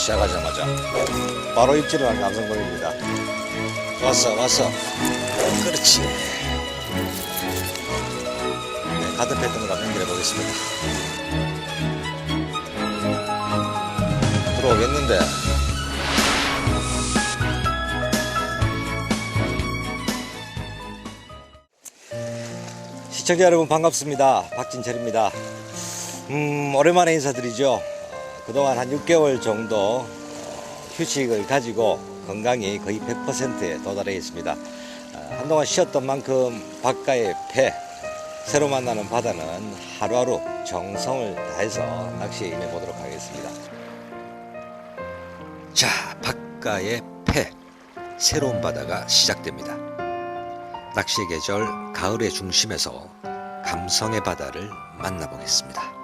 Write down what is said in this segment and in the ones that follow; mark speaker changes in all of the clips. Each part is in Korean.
Speaker 1: 시작하자마자 바로 입질을 한 감성돔입니다. 왔어 왔어 그렇지 네, 가드 패턴으로 연결해 보겠습니다. 들어오겠는데 시청자 여러분 반갑습니다. 박진철입니다. 음, 오랜만에 인사드리죠. 어, 그동안 한 6개월 정도 어, 휴식을 가지고 건강이 거의 100%에 도달해 있습니다. 어, 한동안 쉬었던 만큼 바깥의 폐, 새로 만나는 바다는 하루하루 정성을 다해서 낚시에 임해 보도록 하겠습니다. 자, 바깥의 폐, 새로운 바다가 시작됩니다. 낚시의 계절 가을의 중심에서 감성의 바다를 만나보겠습니다.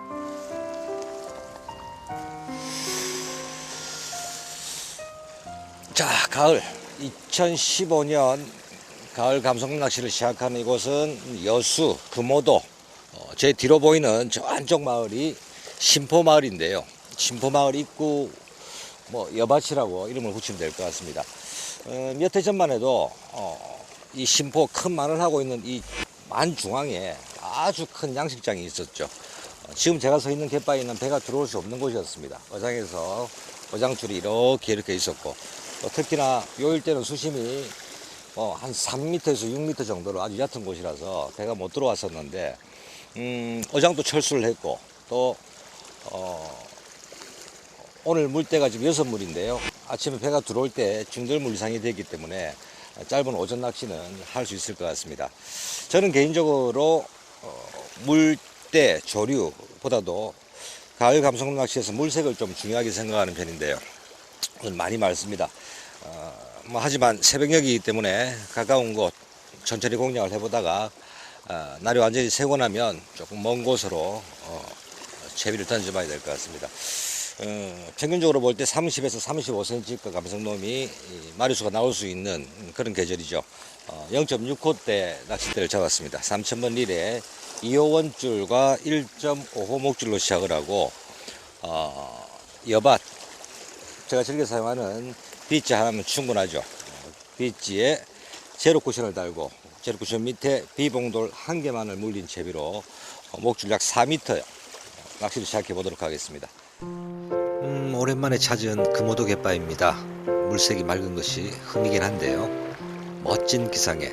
Speaker 1: 자, 가을 2015년 가을 감성 낚시를 시작하는 이곳은 여수 금오도 어, 제 뒤로 보이는 저 안쪽 마을이 신포 마을인데요. 신포 마을 입구 뭐 여밭이라고 이름을 붙이면 될 것 같습니다. 어, 몇해 전만 해도 어, 이 신포 큰 마늘 하고 있는 이 만 중앙에 아주 큰 양식장이 있었죠. 어, 지금 제가 서 있는 갯바위는 배가 들어올 수 없는 곳이었습니다. 어장에서 어장줄이 이렇게 이렇게 있었고 또 특히나 요일 때는 수심이 어, 한 3m에서 6m 정도로 아주 얕은 곳이라서 배가 못 들어왔었는데 음, 어장도 철수를 했고 또 어, 오늘 물때가 지금 여섯 물인데요. 아침에 배가 들어올 때 중절물 이상이 되기 때문에 짧은 오전 낚시는 할 수 있을 것 같습니다. 저는 개인적으로 어, 물때 조류보다도 가을 감성 낚시에서 물색을 좀 중요하게 생각하는 편인데요. 오늘 많이 맑습니다. 어, 뭐 하지만 새벽녘이기 때문에 가까운 곳 천천히 공략을 해보다가 어, 날이 완전히 새고 나면 조금 먼 곳으로 어, 채비를 던져봐야 될 것 같습니다. 어, 평균적으로 볼 때 30에서 35cm급 감성돔이 이 마리수가 나올 수 있는 그런 계절이죠. 어, 0.6호대 낚싯대를 잡았습니다. 3,000번 릴에 2호 원줄과 1.5호 목줄로 시작을 하고 어, 여밭 제가 즐겨 사용하는 비치 하나면 충분하죠. 어, 비치에 제로 쿠션을 달고 제로 쿠션 밑에 비봉돌 한 개만을 물린 채비로 어, 목줄 약 4m 낚시를 시작해 보도록 하겠습니다. 음, 오랜만에 찾은 금오도 갯바입니다. 물색이 맑은 것이 흠이긴 한데요. 멋진 기상에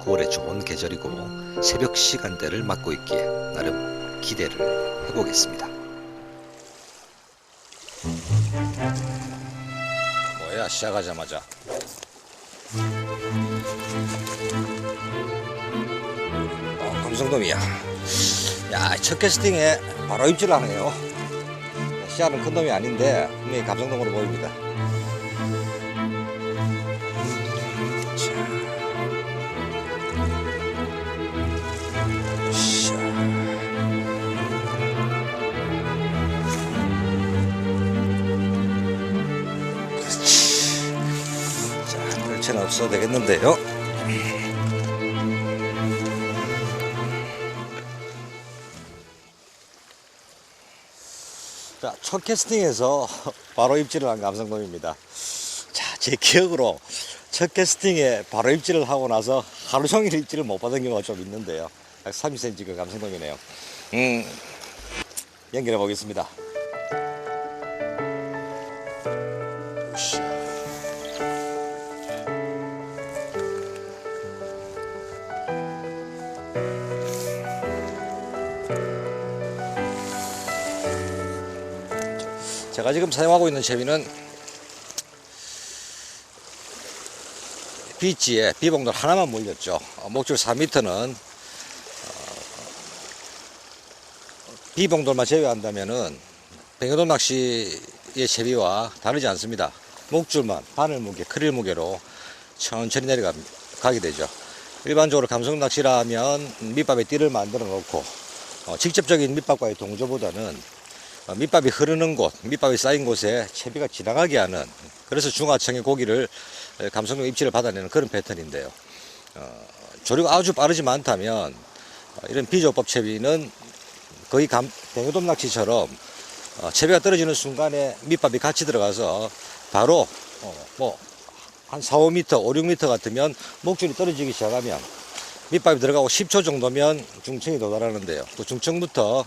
Speaker 1: 9월에 좋은 계절이고 새벽 시간대를 맞고 있기에 나름 기대를 해보겠습니다. 뭐야 시작하자마자 어, 감성돔이야. 야, 첫 캐스팅에 바로 입질 하네요. 씨알은 큰 놈이 아닌데 분명히 감성돔으로 보입니다. 없어도 되겠는데요. 자, 첫 캐스팅에서 바로 입질을 한 감성돔입니다. 자, 제 기억으로 첫 캐스팅에 바로 입질을 하고 나서 하루 종일 입질을 못 받은 경우가 좀 있는데요. 약 30cm가 감성돔이네요. 음, 연결해 보겠습니다. 제가 지금 사용하고 있는 채비는 비치에 비봉돌 하나만 물렸죠. 어, 목줄 4m는 비봉돌만 제외한다면은 뱅에돔 낚시의 채비와 다르지 않습니다. 목줄만 바늘 무게, 크릴 무게로 천천히 내려가게 되죠. 일반적으로 감성 낚시라면 밑밥에 띠를 만들어 놓고 어, 직접적인 밑밥과의 동조보다는 어, 밑밥이 흐르는 곳, 밑밥이 쌓인 곳에 채비가 지나가게 하는 그래서 중하청의 고기를 에, 감성용 입질을 받아내는 그런 패턴인데요. 어, 조류가 아주 빠르지 않다면 어, 이런 비조법 채비는 거의 감, 뱅에돔 낚시처럼 어, 채비가 떨어지는 순간에 밑밥이 같이 들어가서 바로 어, 뭐한 4, 5m, 5, 6m 같으면 목줄이 떨어지기 시작하면 밑밥이 들어가고 10초 정도면 중층이 도달하는데요. 또 중층부터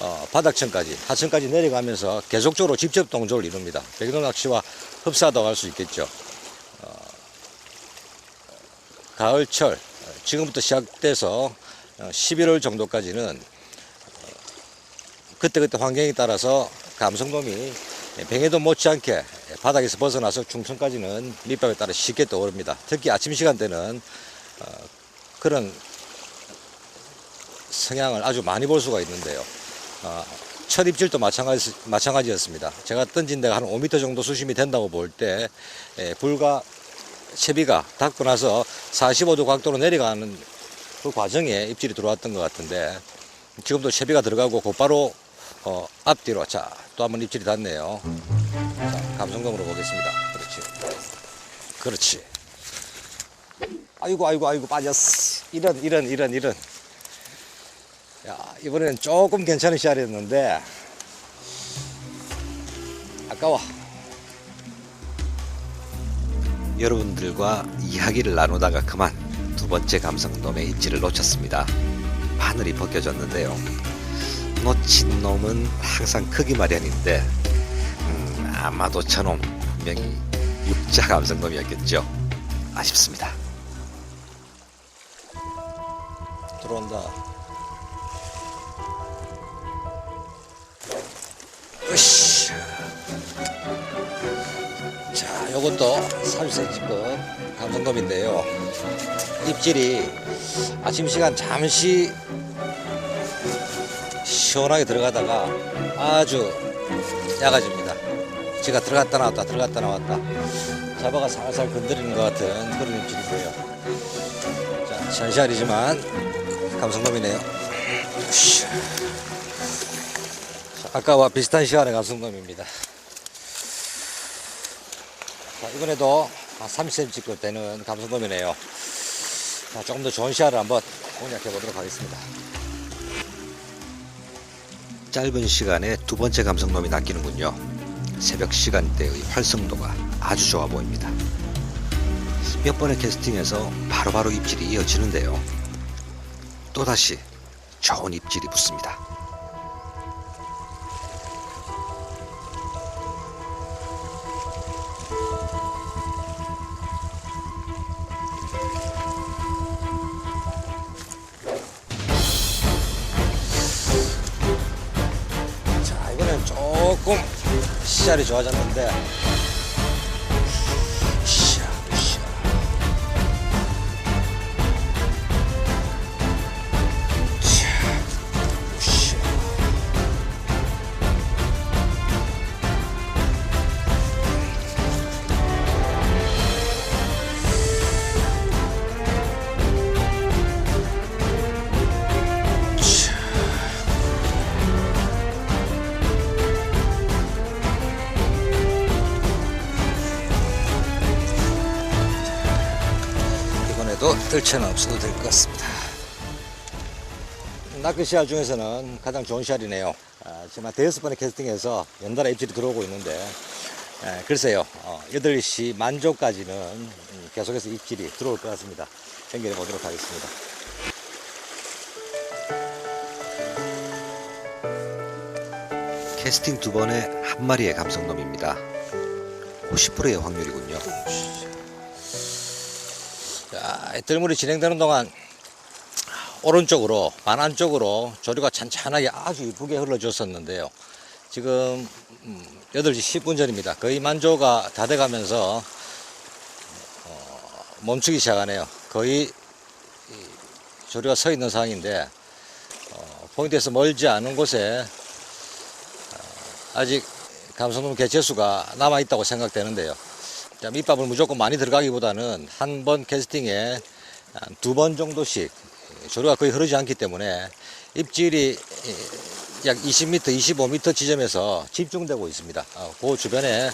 Speaker 1: 어, 바닥층까지 하층까지 내려가면서 계속적으로 직접 동조를 이룹니다. 백동 낚시와 흡사하다고 할 수 있겠죠. 어, 가을철 어, 지금부터 시작돼서 어, 11월 정도까지는 어, 그때그때 환경에 따라서 감성돔이 뱅에도 못지않게 바닥에서 벗어나서 중층까지는 밑밥에 따라 쉽게 떠오릅니다. 특히 아침 시간대는 어, 그런 성향을 아주 많이 볼 수가 있는데요. 어, 첫 입질도 마찬가지, 마찬가지였습니다. 제가 던진 데가 한 5m 정도 수심이 된다고 볼 때, 에, 불과 채비가 닿고 나서 45도 각도로 내려가는 그 과정에 입질이 들어왔던 것 같은데, 지금도 채비가 들어가고 곧바로 어, 앞뒤로 자, 또 한번 입질이 닿네요. 자, 감성돔으로 보겠습니다. 그렇지. 그렇지. 아이고, 아이고, 아이고, 빠졌어. 이런, 이런, 이런, 이런. 야, 이번에는 조금 괜찮은 시알이었는데, 아까워. 여러분들과 이야기를 나누다가 그만 두 번째 감성돔의 입질을 놓쳤습니다. 바늘이 벗겨졌는데요. 놓친 놈은 항상 크기 마련인데, 음, 아마도 저놈 분명히 육자 감성돔이었겠죠. 아쉽습니다. 들어온다. 으쌰. 자, 요것도 30cm급 감성돔인데요. 입질이 아침 시간 잠시 시원하게 들어가다가 아주 약아집니다. 지가 들어갔다 나왔다 들어갔다 나왔다 잡아가 살살 건드리는 것 같은 그런 입질인데요. 자, 션시알이지만 감성돔이네요. 아까와 비슷한 시간의 감성돔입니다. 자, 이번에도 한 30cm급 되는 감성돔이네요. 자, 조금 더 좋은 시야를 한번 공략해 보도록 하겠습니다. 짧은 시간에 두 번째 감성돔이 낚이는군요. 새벽 시간대의 활성도가 아주 좋아 보입니다. 몇 번의 캐스팅에서 바로바로 입질이 이어지는데요. 또다시 좋은 입질이 붙습니다. 좋아졌는데. 뜰채는 없어도 될 것 같습니다. 낚시 시알 중에서는 가장 좋은 시알이네요. 아, 지금 대여섯 번의 캐스팅에서 연달아 입질이 들어오고 있는데, 에, 글쎄요, 어, 8시 만조까지는 음, 계속해서 입질이 들어올 것 같습니다. 연결해 보도록 하겠습니다. 캐스팅 두 번에 한 마리의 감성놈입니다. 50%의 확률이군요. 자, 뜰물이 진행되는 동안 오른쪽으로 반안 쪽으로 조류가 찬찬하게 아주 이쁘게 흘러줬었는데요. 지금 음, 8시 10분 전입니다. 거의 만조가 다 돼가면서 어, 멈추기 시작하네요. 거의 이 조류가 서 있는 상황인데 어, 포인트에서 멀지 않은 곳에 어, 아직 감성돔 개체수가 남아 있다고 생각되는데요. 자, 밑밥을 무조건 많이 들어가기보다는 한 번 캐스팅에 두 번 정도씩 조류가 거의 흐르지 않기 때문에 입질이 약 20m, 25m 지점에서 집중되고 있습니다. 어, 그 주변에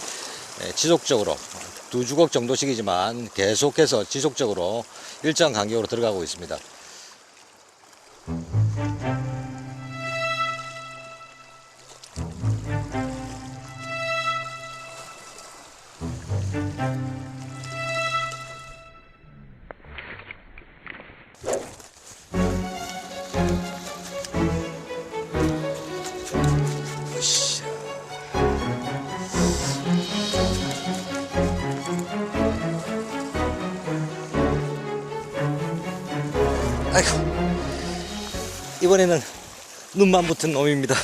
Speaker 1: 지속적으로 두 주걱 정도씩이지만 계속해서 지속적으로 일정 간격으로 들어가고 있습니다. 아이고 이번에는 눈만 붙은 놈입니다.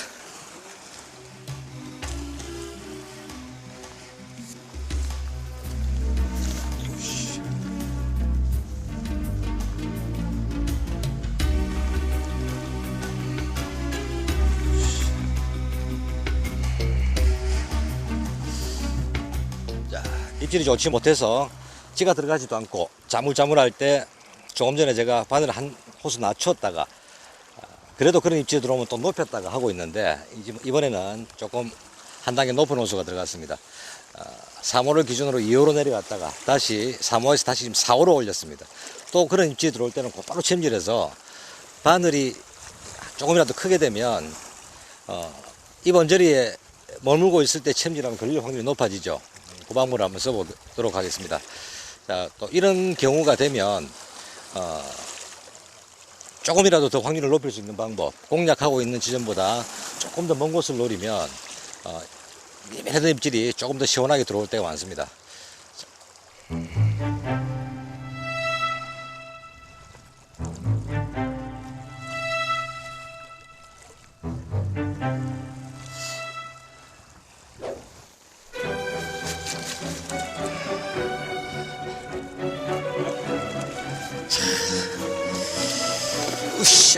Speaker 1: 자, 입질이 좋지 못해서 찌가 들어가지도 않고 자물자물할 때 조금 전에 제가 바늘을 한 호수 낮췄다가 아, 그래도 그런 입질이 들어오면 또 높였다가 하고 있는데 이번에는 조금 한 단계 높은 호수가 들어갔습니다. 3호를 기준으로 2호로 내려갔다가 다시 3호에서 다시 지금 4호로 올렸습니다. 또 그런 입질이 들어올 때는 곧바로 챔질해서 바늘이 조금이라도 크게 되면 어, 이번 저리에 머물고 있을 때 챔질하면 걸릴 확률이 높아지죠. 그 방법을 한번 써보도록 하겠습니다. 자, 또 이런 경우가 되면 어, 조금이라도 더 확률을 높일 수 있는 방법, 공략하고 있는 지점보다 조금 더 먼 곳을 노리면 어, 예민하던 입질이 조금 더 시원하게 들어올 때가 많습니다. 으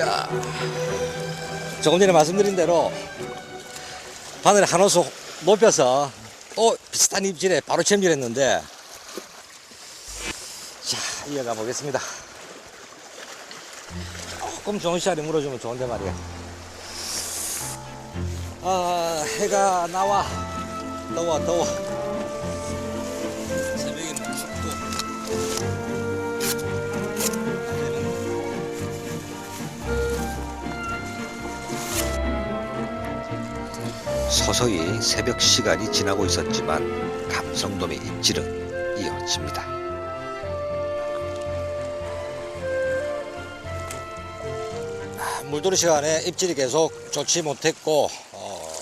Speaker 1: 쌰. 조금 전에 말씀드린 대로 바늘에 한 호수 높여서 또 비슷한 입질에 바로 챔질했는데 자 이어가 보겠습니다. 조금 좋은 시알이 물어주면 좋은데 말이야. 아 해가 나와. 더워 더워. 새벽에는 춥고 서서히 새벽 시간이 지나고 있었지만 감성돔의 입질은 이어집니다. 아, 물돌이 시간에 입질이 계속 좋지 못했고 어,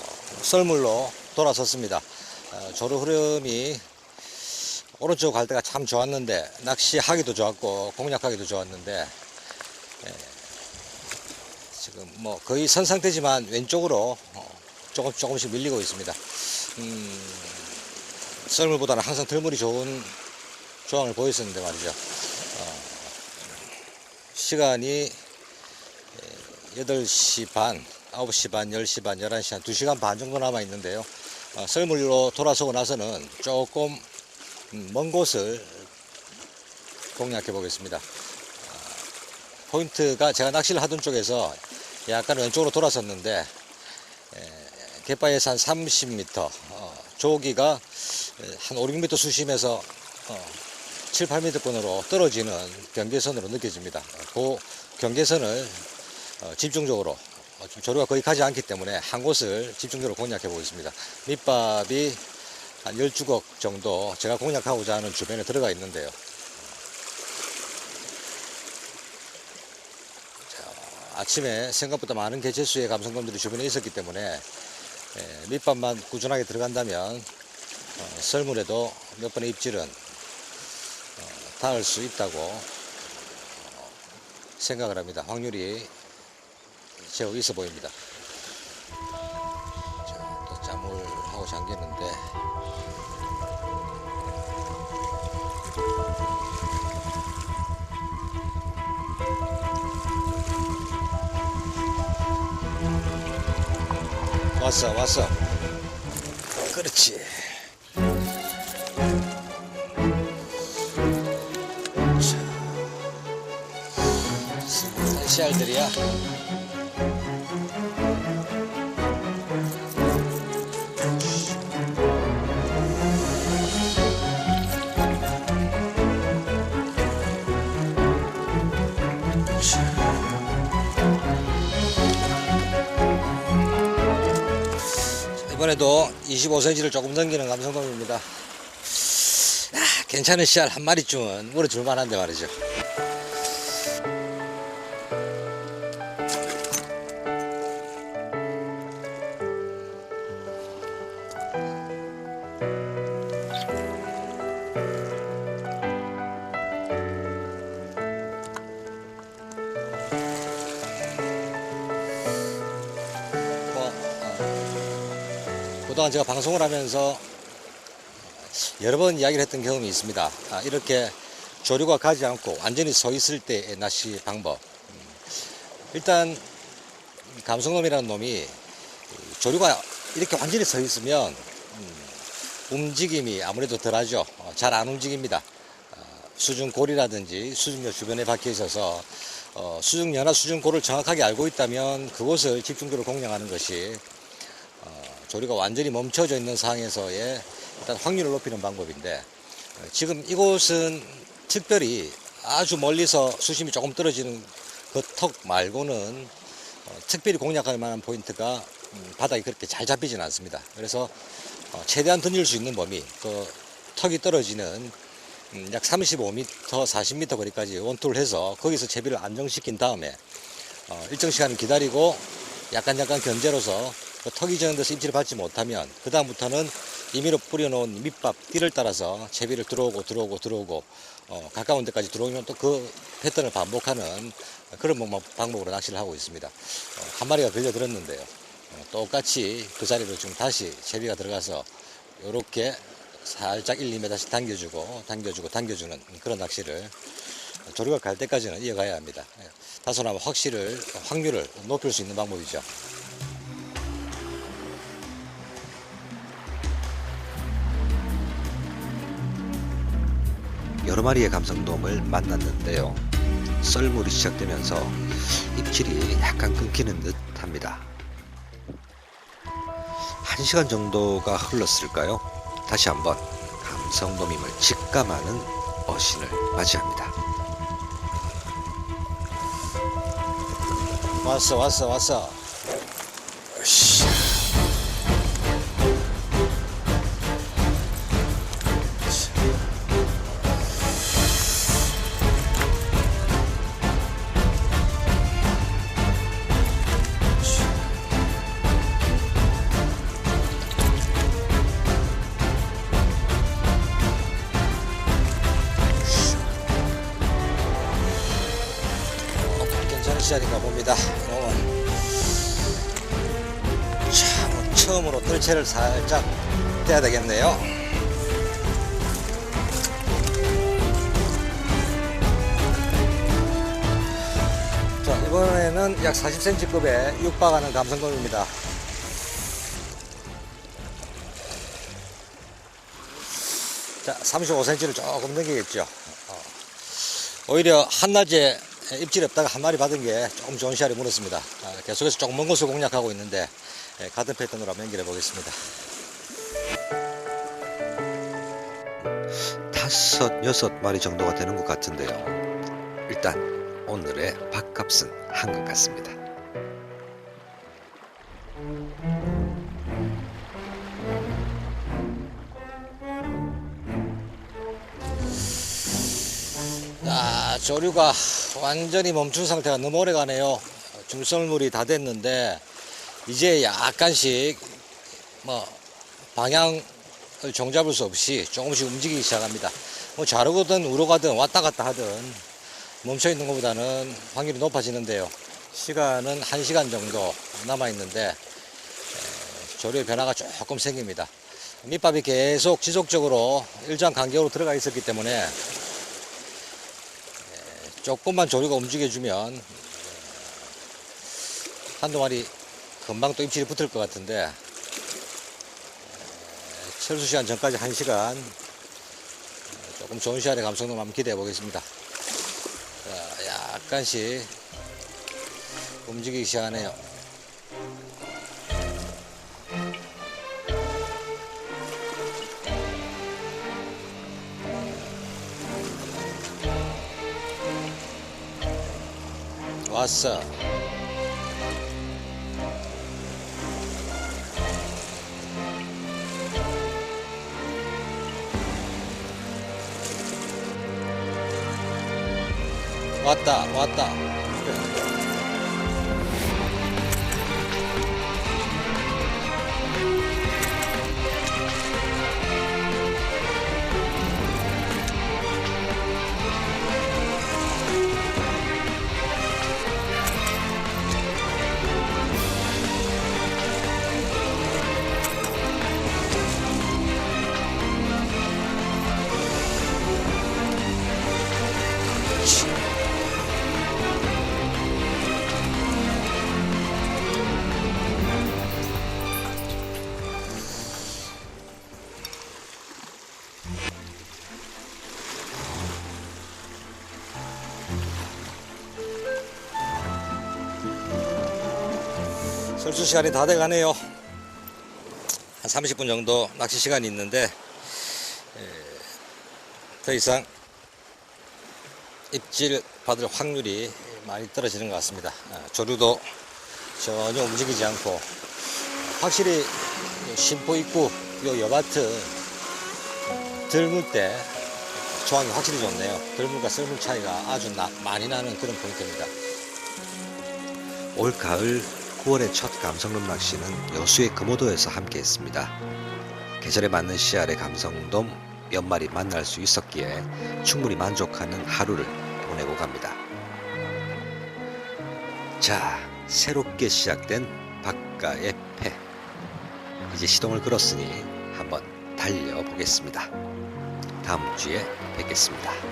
Speaker 1: 썰물로 돌아섰습니다. 어, 조류 흐름이 오른쪽 갈 때가 참 좋았는데 낚시하기도 좋았고 공략하기도 좋았는데 예, 지금 뭐 거의 선 상태지만 왼쪽으로 어, 조금 조금씩 밀리고 있습니다. 음, 썰물보다는 항상 덜물이 좋은 조항을 보였었는데 말이죠. 어, 시간이 8시 반, 9시 반, 10시 반, 11시 한 2시간 반 정도 남아 있는데요. 어, 썰물로 돌아서고 나서는 조금 음, 먼 곳을 공략해 보겠습니다. 어, 포인트가 제가 낚시를 하던 쪽에서 약간 왼쪽으로 돌아섰는데 갯바에서 한 30m, 어, 조기가 한 5, 6m 수심에서 어, 7, 8m권으로 떨어지는 경계선으로 느껴집니다. 그 경계선을 어, 집중적으로 어, 조류가 거의 가지 않기 때문에 한 곳을 집중적으로 공략해 보겠습니다. 밑밥이 한 10주걱 정도 제가 공략하고자 하는 주변에 들어가 있는데요. 자, 아침에 생각보다 많은 개체수의 감성돔들이 주변에 있었기 때문에 예, 밑밥만 꾸준하게 들어간다면 어, 썰물에도 몇 번의 입질은 어, 닿을 수 있다고 어, 생각을 합니다. 확률이 제법 있어 보입니다. 자물하고 잠기는데 왔어 왔어. 그렇지. 자, 스물한 씨알들이야 이번에도 25cm를 조금 넘기는 감성돔입니다. 아, 괜찮은 씨알 한 마리쯤은 물어줄 만한데 말이죠. 제가 방송을 하면서 여러 번 이야기를 했던 경험이 있습니다. 아, 이렇게 조류가 가지 않고 완전히 서 있을 때의 낚시 방법. 음, 일단 감성놈이라는 놈이 조류가 이렇게 완전히 서 있으면 음, 움직임이 아무래도 덜하죠. 잘 안 움직입니다. 어, 수중골이라든지 수중역 주변에 박혀 있어서 어, 수중연화 수중골을 정확하게 알고 있다면 그곳을 집중적으로 공략하는 것이 어, 조류가 완전히 멈춰져 있는 상황에서의 일단 확률을 높이는 방법인데 어, 지금 이곳은 특별히 아주 멀리서 수심이 조금 떨어지는 그 턱 말고는 어, 특별히 공략할 만한 포인트가 음, 바닥이 그렇게 잘 잡히지는 않습니다. 그래서 어, 최대한 던질 수 있는 범위, 그 턱이 떨어지는 음, 약 35m, 40m 거리까지 원투를 해서 거기서 채비를 안정시킨 다음에 어, 일정 시간을 기다리고 약간 약간 견제로서 그 턱이 저는 데서 입질을 받지 못하면 그 다음부터는 임의로 뿌려놓은 밑밥 띠를 따라서 채비를 들어오고 들어오고 들어오고 어, 가까운 데까지 들어오면 또 그 패턴을 반복하는 그런 방법- 방법으로 낚시를 하고 있습니다. 어, 한 마리가 걸려들었는데요. 어, 똑같이 그 자리로 지금 다시 채비가 들어가서 이렇게 살짝 1, 2m씩 당겨주고 당겨주고 당겨주는 그런 낚시를 조류가 갈 때까지는 이어가야 합니다. 예, 다소나마 확실을 확률을 높일 수 있는 방법이죠. 여러 마리의 감성돔을 만났는데요. 썰물이 시작되면서 입질이 약간 끊기는 듯 합니다. 한 시간 정도가 흘렀을까요? 다시 한번 감성돔임을 직감하는 어신을 맞이합니다. 왔어 왔어 왔어. 시간인가 봅니다. 오늘 참 처음으로 뜰채를 살짝 떼야 되겠네요. 자 이번에는 약 40cm급의 육박하는 감성돔입니다. 자 35cm를 조금 넘기겠죠. 어. 오히려 한낮에 입질 없다가 한 마리 받은 게 조금 좋은 시알이 물었습니다. 아, 계속해서 조금 먼 곳을 공략하고 있는데 예, 같은 패턴으로 한번 연결해 보겠습니다. 다섯 여섯 마리 정도가 되는 것 같은데요. 일단 오늘의 밥값은 한 것 같습니다. 조류가 완전히 멈춘 상태가 너무 오래 가네요. 중썰물이 다 됐는데, 이제 약간씩, 뭐, 방향을 종잡을 수 없이 조금씩 움직이기 시작합니다. 뭐, 좌로가든 우로가든 왔다 갔다 하든 멈춰 있는 것보다는 확률이 높아지는데요. 시간은 1시간 정도 남아 있는데, 에, 조류의 변화가 조금 생깁니다. 밑밥이 계속 지속적으로 일정 간격으로 들어가 있었기 때문에 조금만 조류가 움직여주면 한두 마리 금방 또 입질이 붙을 것 같은데 철수 시간 전까지 한 시간 조금 좋은 시간의 감성도 한번 기대해 보겠습니다. 자, 약간씩 움직이기 시작하네요. 왔어. 왔다, 왔다. 설수 시간이 다 돼가네요. 한 30분 정도 낚시 시간이 있는데 에, 더 이상 입질 받을 확률이 많이 떨어지는 것 같습니다. 아, 조류도 전혀 움직이지 않고 확실히 심포 입구 요 여바트 들물 때 조항이 확실히 좋네요. 들물과 썰물 차이가 아주 나- 많이 나는 그런 포인트입니다. 올 가을 9월의 첫 감성돔 낚시는 여수의 금오도에서 함께했습니다. 계절에 맞는 씨알의 감성돔 몇 마리 만날 수 있었기에 충분히 만족하는 하루를 보내고 갑니다. 자, 새롭게 시작된 바카의 패. 이제 시동을 걸었으니 한번 달려보겠습니다. 다음 주에 뵙겠습니다.